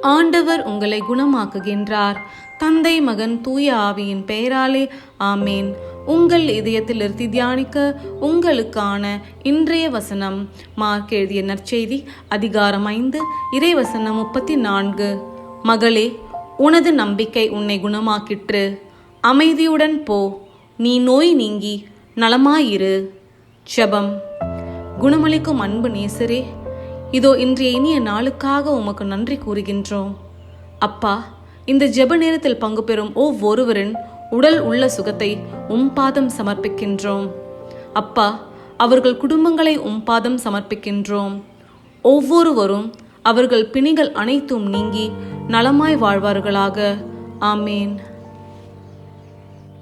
ஆண்டவர் உங்களை குணமாக்குகின்றார். தந்தை மகன் தூய ஆவியின் பெயராலே ஆமேன். உங்கள் இதயத்திலிருந்து தியானிக்க உங்களுக்கான இன்றைய வசனம் மார்க் எழுதிய நற்செய்தி அதிகாரம் ஐந்து இறைவசனம் முப்பத்தி நான்கு மகளே உனது நம்பிக்கை உன்னை குணமாக்கிற்று. அமைதியுடன் போ நீ நோய் நீங்கி நலமாயிரு. ஜபம். குணமளிக்கும் அன்பு நேசரே இதோ இன்றைய இனிய நாளுக்காக உமக்கு நன்றி கூறுகின்றோம். அப்பா இந்த ஜெப நேரத்தில் பங்கு பெறும் ஒவ்வொருவரின் உடல் உள்ள சுகத்தை உம் பாதம் சமர்ப்பிக்கின்றோம். அப்பா அவர்கள் குடும்பங்களை உம் பாதம் சமர்ப்பிக்கின்றோம். ஒவ்வொருவரும் அவர்கள் பிணிகள் அனைத்தும் நீங்கி நலமாய் வாழ்வார்களாக. ஆமேன்.